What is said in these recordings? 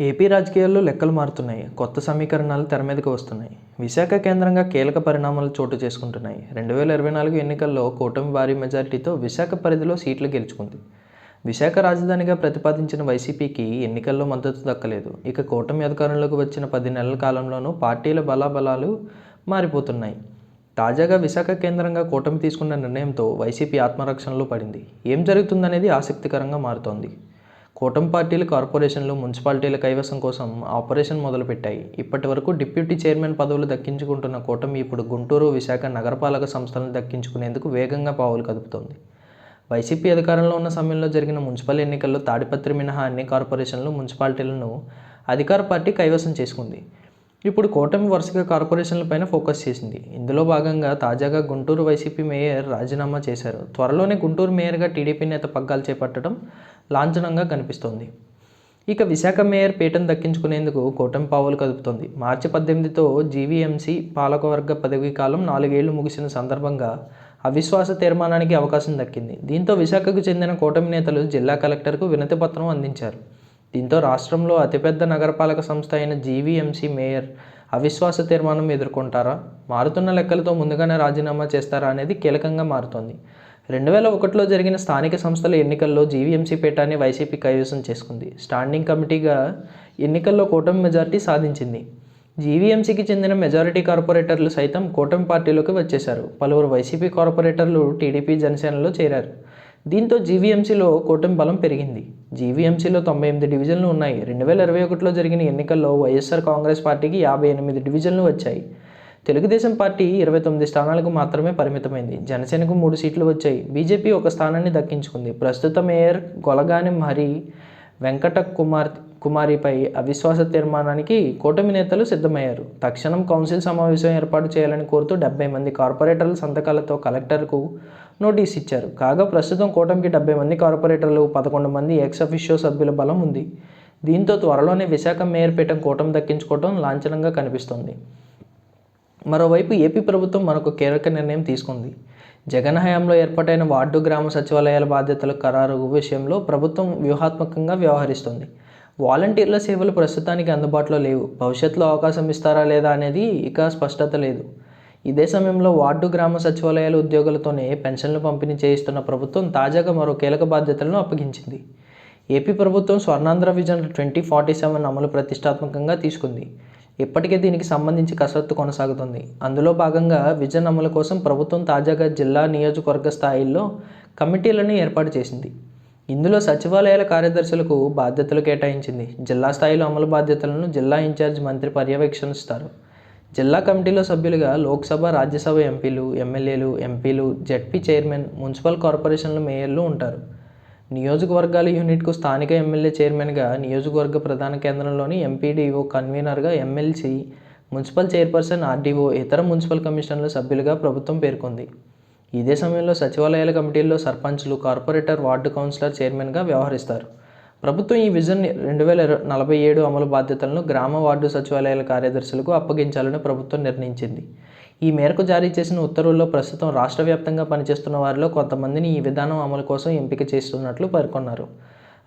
AP రాజకీయాల్లో లెక్కలు మారుతున్నాయి. కొత్త సమీకరణాలు తెర మీదకు వస్తున్నాయి. విశాఖ కేంద్రంగా కీలక పరిణామాలు చోటు చేసుకుంటున్నాయి. రెండు వేల ఇరవై నాలుగు ఎన్నికల్లో కూటమి భారీ మెజారిటీతో విశాఖ పరిధిలో సీట్లు గెలుచుకుంది. విశాఖ రాజధానిగా ప్రతిపాదించిన వైసీపీకి ఎన్నికల్లో మద్దతు దక్కలేదు. ఇక కూటమి అధికారంలోకి వచ్చిన పది నెలల కాలంలోనూ పార్టీల బలాబలాలు మారిపోతున్నాయి. తాజాగా విశాఖ కేంద్రంగా కూటమి తీసుకున్న నిర్ణయంతో వైసీపీ ఆత్మరక్షణలో పడింది. ఏం జరుగుతుందనేది ఆసక్తికరంగా మారుతోంది. కూటమి పార్టీలు కార్పొరేషన్లు మున్సిపాలిటీల కైవసం కోసం ఆపరేషన్ మొదలుపెట్టాయి. ఇప్పటి వరకు డిప్యూటీ చైర్మన్ పదవులు దక్కించుకుంటున్న కూటమి ఇప్పుడు గుంటూరు విశాఖ నగరపాలక సంస్థలను దక్కించుకునేందుకు వేగంగా పావులు కదుపుతోంది. వైసీపీ అధికారంలో ఉన్న సమయంలో జరిగిన మున్సిపల్ ఎన్నికల్లో తాడిపత్రి మినహా అన్ని కార్పొరేషన్లు మున్సిపాలిటీలను అధికార పార్టీ కైవసం చేసుకుంది. ఇప్పుడు కూటమి వరుసగా కార్పొరేషన్లపైన ఫోకస్ చేసింది. ఇందులో భాగంగా తాజాగా గుంటూరు వైసీపీ మేయర్ రాజీనామా చేశారు. త్వరలోనే గుంటూరు మేయర్గా టీడీపీ నేత పగ్గాలు చేపట్టడం లాంఛనంగా కనిపిస్తోంది. ఇక విశాఖ మేయర్ పీఠం దక్కించుకునేందుకు కూటమి పావులు కదుపుతోంది. మార్చి పద్దెనిమిదితో జీవీఎంసీ పాలకవర్గ పదవీ కాలం నాలుగేళ్ళు ముగిసిన సందర్భంగా అవిశ్వాస తీర్మానానికి అవకాశం దక్కింది. దీంతో విశాఖకు చెందిన కూటమి నేతలు జిల్లా కలెక్టర్కు వినతి పత్రం అందించారు. దీంతో రాష్ట్రంలో అతిపెద్ద నగరపాలక సంస్థ అయిన జీవీఎంసీ మేయర్ అవిశ్వాస తీర్మానం ఎదుర్కొంటారా? మారుతున్న లెక్కలతో ముందుగానే రాజీనామా చేస్తారా అనేది కీలకంగా మారుతోంది. రెండు వేల ఒకటిలో జరిగిన స్థానిక సంస్థల ఎన్నికల్లో జీవీఎంసీ పీఠాన్ని వైసీపీ కైవసం చేసుకుంది. స్టాండింగ్ కమిటీగా ఎన్నికల్లో కూటమి మెజారిటీ సాధించింది. జీవీఎంసీకి చెందిన మెజారిటీ కార్పొరేటర్లు సైతం కూటమి పార్టీలోకి వచ్చేశారు. పలువురు వైసీపీ కార్పొరేటర్లు టీడీపీ జనసేనలో చేరారు. దీంతో జీవీఎంసీలో కూటమి బలం పెరిగింది. జీవీఎంసీలో తొంభై ఎనిమిది డివిజన్లు ఉన్నాయి. రెండు వేల ఇరవై ఒకటిలో జరిగిన ఎన్నికల్లో వైఎస్ఆర్ కాంగ్రెస్ పార్టీకి యాభై ఎనిమిది డివిజన్లు వచ్చాయి. తెలుగుదేశం పార్టీ ఇరవై తొమ్మిది స్థానాలకు మాత్రమే పరిమితమైంది. జనసేనకు మూడు సీట్లు వచ్చాయి. బీజేపీ ఒక స్థానాన్ని దక్కించుకుంది. ప్రస్తుత మేయర్ గొలగాని హరి వెంకట కుమార్ కుమారిపై అవిశ్వాస తీర్మానానికి కూటమి నేతలు సిద్ధమయ్యారు. తక్షణం కౌన్సిల్ సమావేశం ఏర్పాటు చేయాలని కోరుతూ డెబ్బై మంది కార్పొరేటర్ల సంతకాలతో కలెక్టర్కు నోటీస్ ఇచ్చారు. కాగా ప్రస్తుతం కూటమికి డెబ్బై మంది కార్పొరేటర్లు పదకొండు మంది ఎక్స్ అఫిషియో సభ్యుల బలం ఉంది. దీంతో త్వరలోనే విశాఖ మేయర్ పీఠం కూటమి దక్కించుకోవడం లాంఛనంగా కనిపిస్తోంది. మరోవైపు ఏపీ ప్రభుత్వం మరొక కీలక నిర్ణయం తీసుకుంది. జగన్ హయాంలో ఏర్పాటైన వార్డు గ్రామ సచివాలయాల బాధ్యతల ఖరారు విషయంలో ప్రభుత్వం వ్యూహాత్మకంగా వ్యవహరిస్తుంది. వాలంటీర్ల సేవలు ప్రస్తుతానికి అందుబాటులో లేవు. భవిష్యత్తులో అవకాశం ఇస్తారా లేదా అనేది ఇక స్పష్టత లేదు. ఇదే సమయంలో వార్డు గ్రామ సచివాలయాల ఉద్యోగులతోనే పెన్షన్లు పంపిణీ చేయిస్తున్న ప్రభుత్వం తాజాగా మరో కీలక బాధ్యతలను అప్పగించింది. ఏపీ ప్రభుత్వం Swarnandhra vision twenty forty seven అమలు ప్రతిష్టాత్మకంగా తీసుకుంది. ఇప్పటికే దీనికి సంబంధించి కసరత్తు కొనసాగుతుంది. అందులో భాగంగా విజన్ అమలు కోసం ప్రభుత్వం తాజాగా జిల్లా నియోజకవర్గ స్థాయిల్లో కమిటీలను ఏర్పాటు చేసింది. ఇందులో సచివాలయాల కార్యదర్శులకు బాధ్యతలు కేటాయించింది. జిల్లా స్థాయిలో అమలు బాధ్యతలను జిల్లా ఇన్ఛార్జ్ మంత్రి పర్యవేక్షణిస్తారు. జిల్లా కమిటీలో సభ్యులుగా లోక్సభ రాజ్యసభ ఎంపీలు ఎమ్మెల్యేలు ఎంపీలు జెడ్పీ చైర్మన్ మున్సిపల్ కార్పొరేషన్ల మేయర్లు ఉంటారు. నియోజకవర్గాల యూనిట్కు స్థానిక ఎమ్మెల్యే చైర్మన్గా నియోజకవర్గ ప్రధాన కేంద్రంలోని ఎంపీడీఓ కన్వీనర్గా ఎమ్మెల్సీ మున్సిపల్ చైర్పర్సన్ ఆర్డీఓ ఇతర మున్సిపల్ కమిషన్ల సభ్యులుగా ప్రభుత్వం పేర్కొంది. ఇదే సమయంలో సచివాలయాల కమిటీల్లో సర్పంచ్లు కార్పొరేటర్ వార్డు కౌన్సిలర్ చైర్మన్గా వ్యవహరిస్తారు. ప్రభుత్వం ఈ విజన్ రెండు వేల నలభై ఏడు అమలు బాధ్యతలను గ్రామ వార్డు సచివాలయాల కార్యదర్శులకు అప్పగించాలని ప్రభుత్వం నిర్ణయించింది. ఈ మేరకు జారీ చేసిన ఉత్తర్వుల్లో ప్రస్తుతం రాష్ట్ర వ్యాప్తంగా పనిచేస్తున్న వారిలో కొంతమందిని ఈ విధానం అమలు కోసం ఎంపిక చేస్తున్నట్లు పేర్కొన్నారు.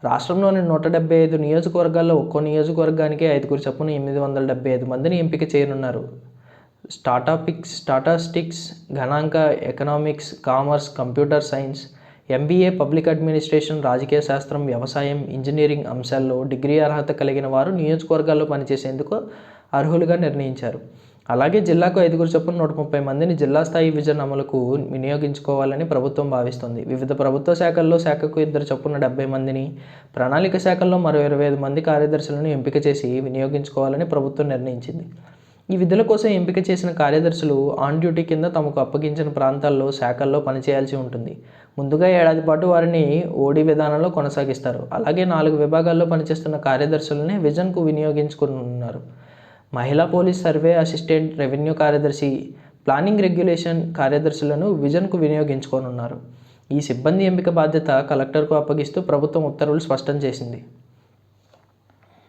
రాష్ట్రంలోని నూట డెబ్బై ఐదు నియోజకవర్గాల్లో ఒక్కో నియోజకవర్గానికి ఐదుగురు చొప్పున ఎనిమిది వందల డెబ్బై ఐదు మందిని ఎంపిక చేయనున్నారు. స్టాటాపిక్స్ స్టాటాస్టిక్స్ గణాంక economics commerce computer science MBA public administration రాజకీయ శాస్త్రం వ్యవసాయం ఇంజనీరింగ్ అంశాల్లో డిగ్రీ అర్హత కలిగిన వారు నియోజకవర్గాల్లో పనిచేసేందుకు అర్హులుగా నిర్ణయించారు. అలాగే జిల్లాకు ఐదుగురు చొప్పున నూట ముప్పై మందిని జిల్లా స్థాయి విజన్ అమలుకు వినియోగించుకోవాలని ప్రభుత్వం భావిస్తుంది. వివిధ ప్రభుత్వ శాఖల్లో శాఖకు ఇద్దరు చొప్పున డెబ్బై మందిని ప్రణాళిక శాఖల్లో మరో ఇరవై ఐదు మంది కార్యదర్శులను ఎంపిక చేసి వినియోగించుకోవాలని ప్రభుత్వం నిర్ణయించింది. ఈ విధుల కోసం ఎంపిక చేసిన కార్యదర్శులు ఆన్ డ్యూటీ కింద తమకు అప్పగించిన ప్రాంతాల్లో శాఖల్లో పనిచేయాల్సి ఉంటుంది. ముందుగా ఏడాది పాటు వారిని ఓడి విధానంలో కొనసాగిస్తారు. అలాగే నాలుగు విభాగాల్లో పనిచేస్తున్న కార్యదర్శులని విజన్కు వినియోగించుకున్నారు మహిళా పోలీస్ సర్వే అసిస్టెంట్ రెవెన్యూ కార్యదర్శి ప్లానింగ్ రెగ్యులేషన్ కార్యదర్శులను విజన్కు వినియోగించుకోనున్నారు. ఈ సిబ్బంది ఎంపిక బాధ్యత కలెక్టర్కు అప్పగిస్తూ ప్రభుత్వం ఉత్తర్వులు స్పష్టం చేసింది.